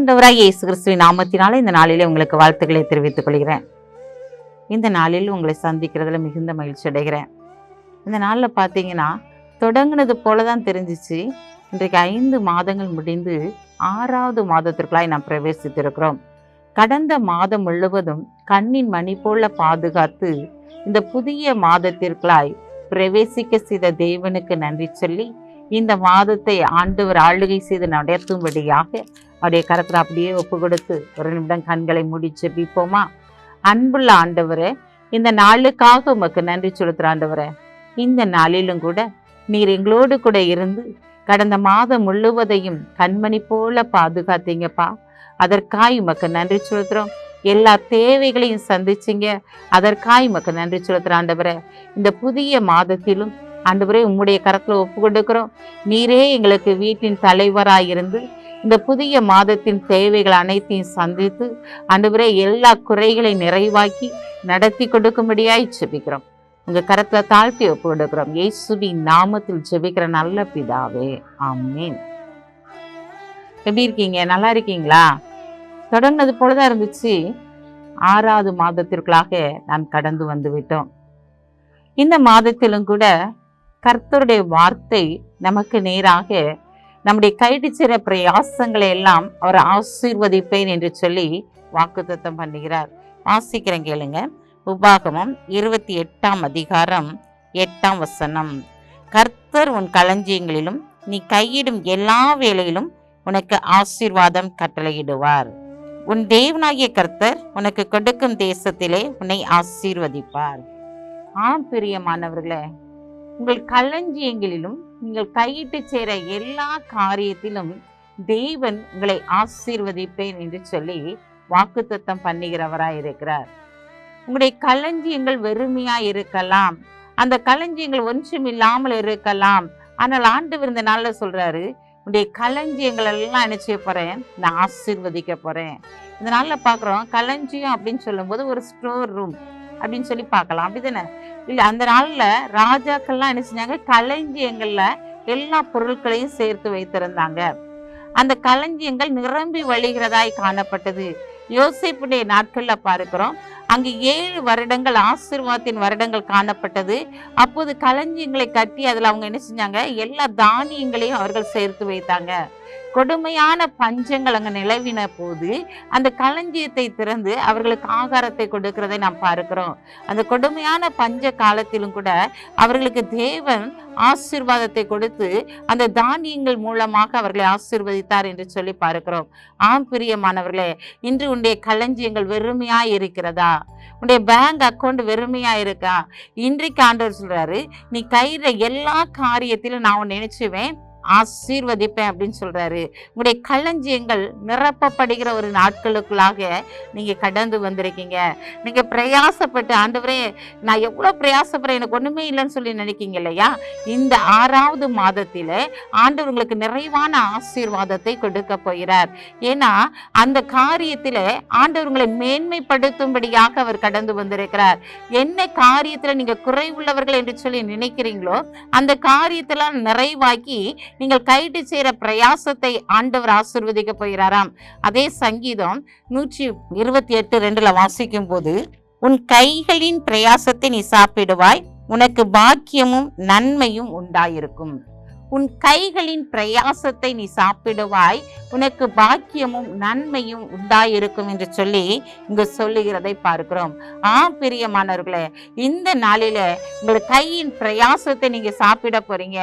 ஆண்டவராக இயேசு கிறிஸ்துவின் நாமத்தினால இந்த நாளிலே உங்களுக்கு வாழ்த்துக்களை தெரிவித்துக் கொள்கிறேன். இந்த நாளில் உங்களை சந்திக்கிறதுல மிகுந்த மகிழ்ச்சி அடைகிறேன். இந்த நாளில் பார்த்தீங்கன்னா தொடங்கினது போல தான் தெரிஞ்சிச்சு. இன்றைக்கு ஐந்து மாதங்கள் முடிந்து ஆறாவது மாதத்திற்குள்ளாய் நாம் பிரவேசித்திருக்கிறோம். கடந்த மாதம் முழுவதும் கண்ணின் மணி போல பாதுகாத்து இந்த புதிய மாதத்திற்குள்ளாய் பிரவேசிக்க செய்த தேவனுக்கு நன்றி சொல்லி இந்த மாதத்தை ஆண்டவர் ஆளுகை செய்து நடத்தும்படியாக அவருடைய கரத்தில் அப்படியே ஒப்பு கொடுத்து ஒரு நிமிடம் கண்களை முடிச்சு பிப்போமா அன்புள்ள ஆண்டவரே இந்த நாளுக்காக உமக்கு நன்றி செலுத்துற ஆண்டவரே இந்த நாளிலும் கூட நீர் எங்களோடு கூட இருந்து கடந்த மாதம் முழுவதையும் கண்மணி போல பாதுகாத்தீங்கப்பா. அதற்காய் உமக்கு நன்றி செலுத்துறோம் எல்லா தேவைகளையும் சந்திச்சிங்க. அதற்காய் உமக்கு நன்றி செலுத்துற ஆண்டவரே இந்த புதிய மாதத்திலும் ஆண்டவரே உம்முடைய கரத்தில் ஒப்பு கொடுக்கிறோம் நீரே எங்களுக்கு வீட்டின் தலைவராய் இருந்து இந்த புதிய மாதத்தின் தேவைகள் அனைத்தையும் சந்தித்து ஆண்டவரே எல்லா குறைகளை நிறைவாக்கி நடத்தி கொடுக்கும்படியாய் ஜெபிக்கிறோம். உங்கள் கரத்தில் தாழ்த்தி ஒப்பு கொடுக்கிறோம் இயேசுவின் நாமத்தில் ஜெபிக்கிற நல்ல பிதாவே. ஆமென். எப்படி இருக்கீங்க? நல்லா இருக்கீங்களா? தொடங்கினது போலதான் இருந்துச்சு. ஆறாவது மாதத்திற்குள்ளாக நாம் கடந்து வந்து விட்டோம் இந்த மாதத்திலும் கூட கர்த்தருடைய வார்த்தை நமக்கு நேராக நம்முடைய கைடிச்சிற பிரயாசங்களை எல்லாம் அவர் ஆசீர்வதிப்பேன் என்று சொல்லி வாக்குத்தத்தம் பண்ணுகிறார். வாசிக்கிறேன் கேளுங்க. உபாகமம் இருபத்தி எட்டாம் அதிகாரம் எட்டாம் வசனம். கர்த்தர் உன் களஞ்சியங்களிலும் நீ கையிடும் எல்லா வேலையிலும் உனக்கு ஆசீர்வாதம் கட்டளையிடுவார். உன் தேவனாகிய கர்த்தர் உனக்கு கொடுக்கும் தேசத்திலே உன்னை ஆசீர்வதிப்பார். ஆம் பிரியமானவர்களே உங்கள் களஞ்சியங்களிலும் நீங்கள் கையிட்டு சேர எல்லா காரியத்திலும் தேவன் உங்களை ஆசீர்வதிப்பேன் என்று சொல்லி வாக்குத்தத்தம் பண்ணுகிறவராய் இருக்கிறார். உங்களுடைய களஞ்சியங்கள் வெறுமையா இருக்கலாம். அந்த களஞ்சியங்கள் ஒன்றும் இல்லாமல் இருக்கலாம். ஆனால் ஆண்டவர் இந்த நாள்ல சொல்றாரு உடைய களஞ்சியங்கள் எல்லாம் என்ன செய்ய போறேன்? நான் ஆசீர்வதிக்க போறேன். இந்த நாள்ல பாக்குறோம் களஞ்சியம் அப்படின்னு சொல்லும்போது ஒரு ஸ்டோர் ரூம் அப்படின்னு சொல்லி பார்க்கலாம். அப்படிதானே? இல்லை அந்த நாளில் ராஜாக்கள்லாம் என்ன செஞ்சாங்க? களஞ்சியங்களில் எல்லா பொருட்களையும் சேர்த்து வைத்திருந்தாங்க. அந்த களஞ்சியங்கள் நிரம்பி வழிகிறதாய் காணப்பட்டது. யோசிப்புடைய நாட்களில் பார்க்கிறோம். அங்கு ஏழு வருடங்கள் ஆசீர்வாதத்தின் வருடங்கள் காணப்பட்டது. அப்போது களஞ்சியங்களை கட்டி அதில் அவங்க என்ன செஞ்சாங்க? எல்லா தானியங்களையும் அவர்கள் சேர்த்து வைத்தாங்க. கொடுமையான பஞ்சங்கள் அங்கே நிலவின போது அந்த களஞ்சியத்தை திறந்து அவர்களுக்கு ஆகாரத்தை கொடுக்கிறதை நாம் பார்க்கிறோம். அந்த கொடுமையான பஞ்ச காலத்திலும் கூட அவர்களுக்கு தேவன் ஆசீர்வாதத்தை கொடுத்து அந்த தானியங்கள் மூலமாக அவர்களை ஆசீர்வதித்தார் என்று சொல்லி பார்க்கிறோம். ஆம் பிரியமானவர்களே இன்று உன்னுடைய களஞ்சியங்கள் வெறுமையா இருக்கிறதா? உன்னுடைய பேங்க் அக்கௌண்ட் வெறுமையா இருக்கா? இன்றைக்கு ஆண்டவர் சொல்றாரு நீ கையில எல்லா காரியத்திலும் நான் உன்னை நினைச்சுவேன். ஆசீர்வதிப்பேன் அப்படின்னு சொல்றாரு. உங்களுடைய களஞ்சியங்கள் நிரப்பப்படுகிற ஒரு நாட்களுக்குள்ளாக நீங்க கடந்து வந்திருக்கீங்க. நீங்க பிரயாசப்பட்டு ஆண்டவரே நான் எவ்வளவு பிரயாசப்படுறேன் எனக்கு ஒண்ணுமே இல்லைன்னு சொல்லி நினைக்கீங்க இல்லையா? இந்த ஆறாவது மாதத்தில் ஆண்டவர் உங்களுக்கு நிறைவான ஆசீர்வாதத்தை கொடுக்க போகிறார். ஏன்னா அந்த காரியத்தில் ஆண்டவர் உங்களை மேன்மைப்படுத்தும்படியாக அவர் கடந்து வந்திருக்கிறார். என்ன காரியத்தில் நீங்க குறைவுள்ளவர்கள் என்று சொல்லி நினைக்கிறீங்களோ அந்த காரியத்தெல்லாம் நிறைவாக்கி நீங்கள் கைட்டு செய்கிற பிரயாசத்தை ஆண்டவர் ஆசிர்வதிக்க போகிறாராம். அதே சங்கீதம் நூற்றி இருபத்தி எட்டு ரெண்டில் வாசிக்கும் போது உன் கைகளின் பிரயாசத்தை நீ சாப்பிடுவாய் உனக்கு பாக்கியமும் நன்மையும் உண்டாயிருக்கும். உன் கைகளின் பிரயாசத்தை நீ சாப்பிடுவாய். உனக்கு பாக்கியமும் நன்மையும் உண்டாயிருக்கும் என்று சொல்லி இங்கு சொல்லுகிறதை பார்க்கிறோம். ஆ பிரியமானவர்களே இந்த நாளில உங்கள் கையின் பிரயாசத்தை நீங்க சாப்பிட போறீங்க.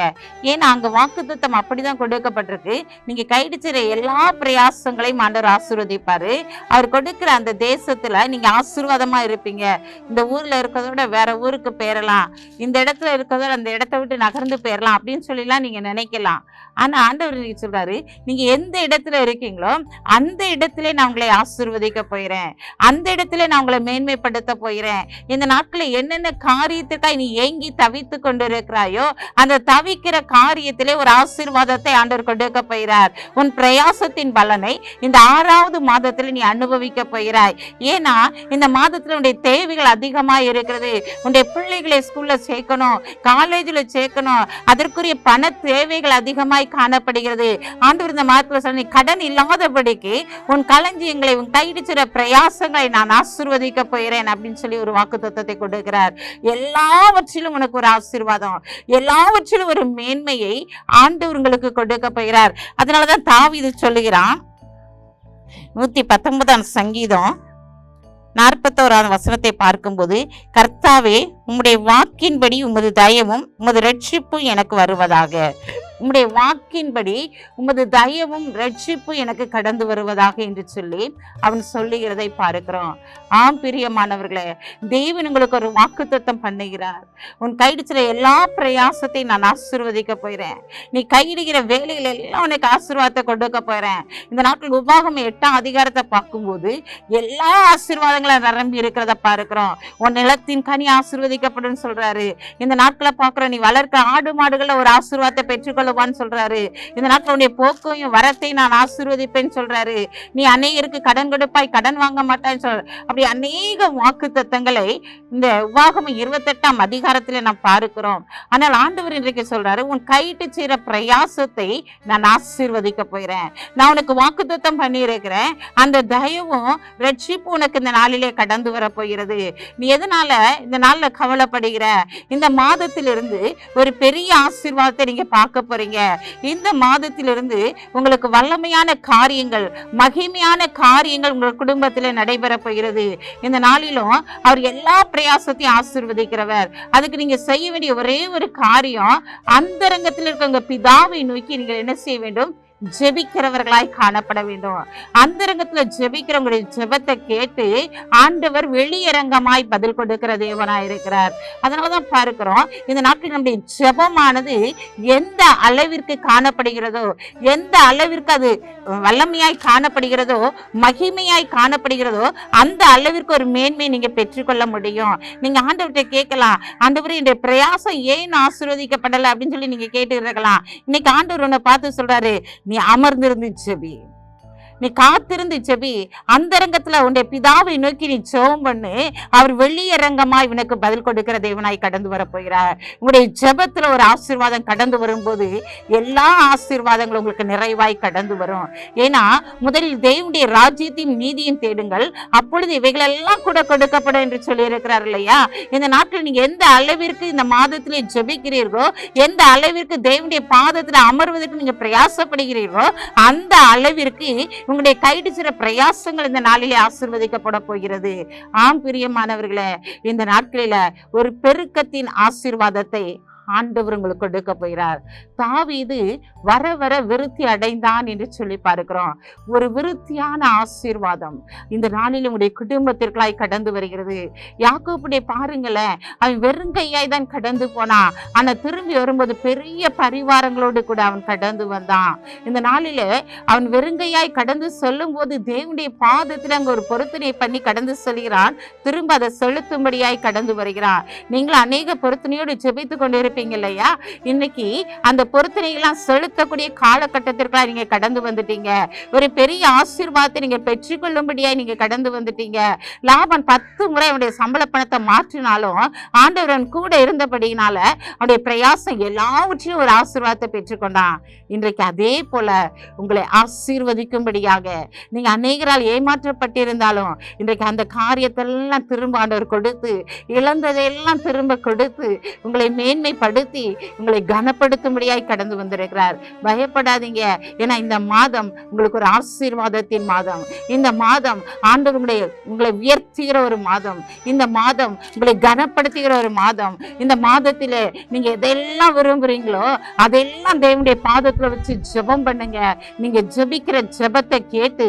ஏன்னா அங்க வாக்குத்தத்தம் அப்படிதான் கொடுக்கப்பட்டிருக்கு. நீங்க கைடிச்சிற எல்லா பிரயாசங்களையும் ஆண்டவர் ஆசீர்வதிப்பாரு. அவர் கொடுக்கிற அந்த தேசத்துல நீங்க ஆசீர்வாதமா இருப்பீங்க. இந்த ஊர்ல இருக்கிறத விட வேற ஊருக்கு போயிடலாம் இந்த இடத்துல இருக்கிறத அந்த இடத்த விட்டு நகர்ந்து போயிடலாம் அப்படின்னு சொல்லிலாம் நீங்க நீங்கள் நினைக்கலாம். ஆனால் ஆண்டவர் சொல்கிறாரு நீங்கள் எந்த இடத்துல இருக்கீங்களோ அந்த இடத்துல நான் உங்களை ஆசிர்வதிக்க போயிறேன் அந்த இடத்துல நான் உங்களை மேன்மைப்படுத்த போயிறேன் இந்த நாட்களில் என்னென்ன காரியத்துக்காக நீ ஏங்கி தவித்து கொண்டு இருக்கிறாயோ அந்த தவிக்கிற காரியத்திலே ஒரு ஆசீர்வாதத்தை ஆண்டவர் கொடுக்க போகிறார். உன் பிரயாசத்தின் பலனை இந்த ஆறாவது மாதத்தில் நீ அனுபவிக்க போகிறாய். ஏன்னா இந்த மாதத்தில் உன்னுடைய தேவைகள் அதிகமாக இருக்கிறது. உன்னுடைய பிள்ளைகளை ஸ்கூலில் சேர்க்கணும் காலேஜில் சேர்க்கணும் அதற்குரிய பண தேவைகள் அதிகமாய் காணப்படுகிறது. ஆண்டவர் இந்த மாதத்துல சொல்ல நீ கடன் இல்லாதபடிக்கு உன் களஞ்சியங்களை உன் கைடிச்சிற பிரயாசங்களை நான் ஆசீர்வதிக்க போகிறேன் அப்படின்னு சொல்லி ஒரு வாக்கு தத்துவத்தை கொடுக்கிறார். எல்லாவற்றிலும் உனக்கு ஒரு ஆசீர்வாதம். எல்லாவற்றிலும் ஒரு மேன்மையை ஆண்டவர் உங்களுக்கு கொடுக்க போகிறார். அதனாலதான் தாவீது சொல்லுகிறான். நூத்தி பத்தொன்பதாம் சங்கீதம். நாற்பத்தோராம் வசனத்தை பார்க்கும்போது கர்த்தாவே உம்முடைய வாக்கின்படி உமது தயமும் உமது ரட்சிப்பும் எனக்கு வருவதாக. உம்முடைய வாக்கின்படி உமது தயவும் ரட்சிப்பு எனக்கு கடந்து வருவதாக என்று சொல்லி அவன் சொல்லுகிறதை பார்க்கிறோம். ஆம் பிரியமானவர்களே தேவன் உங்களுக்கு ஒரு வாக்குத்தத்தம் பண்ணுகிறார். உன் கைடிச்சிற எல்லா பிரயாசத்தையும் நான் ஆசீர்வதிக்க போயிறேன் நீ கையிடுகிற வேலைகள் எல்லாம் உனக்கு ஆசீர்வாதத்தை கொடுக்க போறேன் இந்த நாட்கள் உபாகம் எட்டாம் அதிகாரத்தை பார்க்கும்போது எல்லா ஆசீர்வாதங்களும் நிரம்பி இருக்கிறத பார்க்கிறோம். உன் நிலத்தின் கனி ஆசீர்வதிக்கப்படும் சொல்றாரு. இந்த நாட்களை பார்க்கிறோம். நீ வளர்க்க ஆடு மாடுகளை ஒரு ஆசீர்வாதத்தை கொள்ளுவான்னு சொல்றாரு. இந்த நாட்கள் போக்கையும் வரத்தை நான் ஆசீர்வதிப்பேன்னு சொல்றாரு. நீ அநேகருக்கு கடன் கொடுப்பாய் கடன் வாங்க மாட்டான்னு சொல்ற அப்படி அநேக வாக்கு தத்தங்களை இந்த உபாகமம் இருபத்தெட்டாம் அதிகாரத்தில் நாம் பார்க்கிறோம். ஆனால் ஆண்டவர் இன்றைக்கு சொல்றாரு உன் கைட்டு செய்கிற பிரயாசத்தை நான் ஆசீர்வதிக்க போகிறேன். நான் உனக்கு வாக்கு தத்தம் பண்ணியிருக்கிறேன். அந்த தயவும் ரட்சிப்பு உனக்கு இந்த நாளிலே கடந்து வர போகிறது. நீ எதனால இந்த நாளில் கவலைப்படுகிற? இந்த மாதத்திலிருந்து ஒரு பெரிய ஆசீர்வாதத்தை நீங்க பார்க்க போறீங்க. இந்த மாதத்திலிருந்து உங்களுக்கு வல்லமையான காரியங்கள் மகிமையான காரியங்கள் உங்கள் குடும்பத்தில் நடைபெற போகிறது. இந்த நாளிலும் அவர் எல்லா பிரயாசத்தையும் ஆசிர்வதிக்கிறவர். அதுக்கு நீங்க செய்ய வேண்டிய ஒரே ஒரு காரியம் அந்தரங்கத்தில் இருக்க உங்க பிதாவை நோக்கி நீங்கள் என்ன செய்ய வேண்டும்? ஜெபிக்கிறவர்களாய் காணப்பட வேண்டும். அந்தரங்கத்துல ஜெபிக்கிறவங்களுடைய ஜெபத்தை கேட்டு ஆண்டவர் வெளியரங்கமாய் பதில் கொடுக்கிற தேவனாய் இருக்கிறார். அதனாலதான் பார்க்கிறோம் இந்த நாட்டில் நம்முடைய ஜெபமானது எந்த அளவிற்கு காணப்படுகிறதோ எந்த அளவிற்கு அது வல்லமையாய் காணப்படுகிறதோ மகிமையாய் காணப்படுகிறதோ அந்த அளவிற்கு ஒரு மேன்மை நீங்க பெற்றுக்கொள்ள முடியும். நீங்க ஆண்டவர்கிட்ட கேட்கலாம் ஆண்டவர் இந்த பிரயாசம் ஏன் ஆசீர்வதிக்கப்படலை? அப்படின்னு சொல்லி நீங்க கேட்டு இருக்கலாம். இன்னைக்கு ஆண்டவர் உன்னை பார்த்து சொல்றாரு నీ ఆమర్ నిర్మించేవి நீ காத்திருந்து செபி அந்தரங்கத்துல உன்னுடைய பிதாவை நோக்கி நீ ஜெபம் பண்ணு. அவர் வெள்ளியரங்கமா இவனுக்கு பதில் கொடுக்கிற தேவனாய் கடந்து வர போகிறார் உங்களுடைய ஜெபத்துல ஒரு ஆசீர்வாதம் கடந்து வரும்போது எல்லா ஆசீர்வாதங்களும் உங்களுக்கு நிறைவாய் கடந்து வரும். ஏன்னா முதலில் தேவனுடைய ராஜ்யத்தையும் நீதியும் தேடுங்கள். அப்பொழுது இவைகளெல்லாம் கூட கொடுக்கப்படும் என்று சொல்லி இருக்கிறார் இல்லையா? இந்த நாட்டில் நீங்க எந்த அளவிற்கு இந்த மாதத்திலே ஜெபிக்கிறீர்களோ எந்த அளவிற்கு தேவனுடைய பாதத்துல அமர்வதற்கு நீங்க பிரயாசப்படுகிறீர்களோ அந்த அளவிற்கு உங்களுடைய கைடிச்சிற பிரயாசங்கள் இந்த நாளிலே ஆசிர்வதிக்கப்பட போகிறது. ஆம் பிரியமானவர்களே இந்த நாட்களில ஒரு பெருக்கத்தின் ஆசீர்வாதத்தை ஆண்டவர் உங்களுக்கு கொடுக்க போகிறார். தாவீது வர வர விருத்தி அடைந்தான் என்று சொல்லி பார்க்கிறோம். ஒரு விருத்தியான ஆசீர்வாதம். இந்த நாளில் உங்களுடைய குடும்பத்திற்காய் கடந்து வருகிறது. யாக்கோப்புடைய பாருங்களேன் அவன் வெறுங்கையாய் தான் கடந்து போனான். ஆனா திரும்பி வரும்போது பெரிய பரிவாரங்களோடு கூட அவன் கடந்து வந்தான். இந்த நாளில அவன் வெறுங்கையாய் கடந்து சொல்லும் போது தேவனுடைய பாதத்தில் அங்க ஒரு பொருத்தனை பண்ணி கடந்து செல்கிறான். திரும்ப அதை செலுத்தும்படியாய் கடந்து வருகிறான். நீங்கள் அநேக பொருத்தனையோடு ஜெபித்து கொண்டிருப்பீங்க இருப்பீங்க இல்லையா? இன்னைக்கு அந்த பொருத்தனைகள்லாம் செலுத்தக்கூடிய காலகட்டத்திற்காக நீங்க கடந்து வந்துட்டீங்க. ஒரு பெரிய ஆசீர்வாதத்தை நீங்க பெற்றுக்கொள்ளும்படியாய் நீங்க கடந்து வந்துட்டீங்க. லாபன் பத்து முறை அவனுடைய சம்பள பணத்தை மாற்றினாலும் ஆண்டவரன் கூட இருந்தபடியினால அவனுடைய பிரயாசம் எல்லாவற்றையும் ஒரு ஆசீர்வாதத்தை பெற்றுக்கொண்டான். இன்றைக்கு அதே போல உங்களை ஆசீர்வதிக்கும்படியாக நீங்க அநேகரால் ஏமாற்றப்பட்டிருந்தாலும் இன்றைக்கு அந்த காரியத்தெல்லாம் திரும்ப ஆண்டவர் கொடுத்து இழந்ததையெல்லாம் திரும்ப கொடுத்து உங்களை மேன்மைப்படுத்தி படுத்தி உங்களை கனப்படுத்தும்படியாய் கடந்து வந்திருக்கிறார். பயப்படாதீங்க. ஏன்னா இந்த மாதம் உங்களுக்கு ஒரு ஆசீர்வாதத்தின் மாதம். இந்த மாதம் ஆண்டவர் உங்களை உயர்த்துகிற ஒரு மாதம். இந்த மாதம் உங்களை கனப்படுத்துகிற ஒரு மாதம். இந்த மாதத்திலே நீங்க எதெல்லாம் விரும்புறீங்களோ அதெல்லாம் தேவனுடைய பாதத்துல வச்சு ஜெபம் பண்ணுங்க. நீங்க ஜெபிக்கிற ஜெபத்தை கேட்டு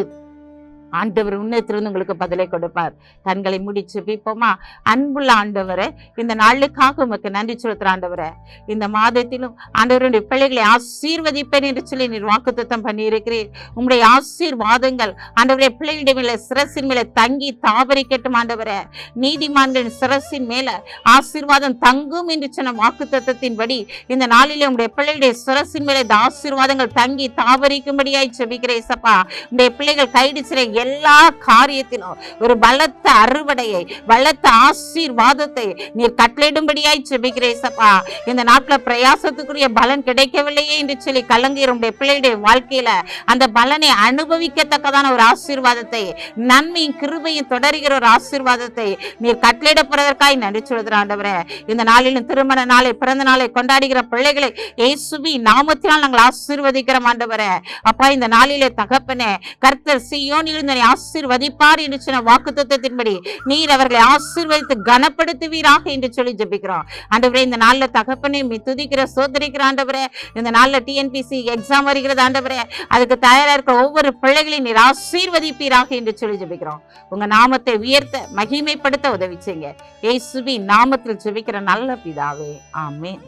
ஆண்டவர் உன்னத்திலிருந்து உங்களுக்கு பதிலை கொடுப்பார். கண்களை முடிச்சு பிப்போமா அன்புள்ள ஆண்டவரே இந்த நாளுக்காக உமக்கு நன்றி செலுத்துற ஆண்டவரே இந்த மாதத்திலும் ஆண்டவருடைய பிள்ளைகளை ஆசீர்வதிப்பேன் என்று சொல்லி நீர் வாக்குத்தத்தம் பண்ணியிருக்கிறீர். உங்களுடைய ஆசீர்வாதங்கள் ஆண்டவருடைய பிள்ளைகளுடைய மேல சிரசின் மேல தங்கி தாபரிக்கட்டும் ஆண்டவரே. நீதிமான்களின் சிரசின் மேல ஆசீர்வாதம் தங்கும் என்று சொன்ன வாக்குத்தத்தத்தின்படி இந்த நாளிலே உங்களுடைய பிள்ளைகளுடைய சிரசின் மேல இந்த ஆசீர்வாதங்கள் தங்கி தாபரிக்கும்படியாய் செபிக்கிறேன் சப்பா உங்களுடைய பிள்ளைகள் கைடு சிறை எல்லா காரியத்திலும் ஒரு பலத்த அறுவடையை பலத்த ஆசீர்வாதத்தை நீர் கட்டளையிடும்படியாய் செபிக்கிறேசப்பா இந்த நாட்டில் பிரயாசத்துக்குரிய பலன் கிடைக்கவில்லையே என்று சொல்லி கலங்குகிற பிள்ளையுடைய வாழ்க்கையில அந்த பலனை அனுபவிக்கத்தக்கதான ஒரு ஆசீர்வாதத்தை நன்மையும் கிருபையும் தொடர்கிற ஒரு ஆசீர்வாதத்தை நீர் கட்டளையிடப்படுவதற்காய் நன்றி சொல்கிறேன் ஆண்டவரே. இந்த நாளிலும் திருமண நாளை பிறந்த நாளை கொண்டாடுகிற பிள்ளைகளை இயேசுவி நாமத்தினால் நாங்கள் ஆசீர்வதிக்கிறோம் ஆண்டவரே. அப்பா இந்த நாளிலே தகப்பனே கர்த்தர் சியோனில் இருந்து என்னை ஆசீர்வதிப்பார் என்று சொன்ன வாக்கு தத்துவத்தின்படி நீர் அவர்களை ஆசீர்வதித்து கனப்படுத்துவீராக என்று சொல்லி ஜபிக்கிறோம். ஆண்டவரே இந்த நாளில் தகப்பனை மீ துதிக்கிற சோதரிக்கிற ஆண்டவரே இந்த நாளில் டிஎன்பிசி எக்ஸாம் வருகிறது ஆண்டவரே அதுக்கு தயாராக இருக்கிற ஒவ்வொரு பிள்ளைகளையும் நீர் ஆசீர்வதிப்பீராக என்று சொல்லி ஜபிக்கிறோம். உங்க நாமத்தை உயர்த்த மகிமைப்படுத்த உதவி செய்யுங்க. ஏசுபி நாமத்தில் ஜபிக்கிற நல்ல பிதாவே ஆமென்.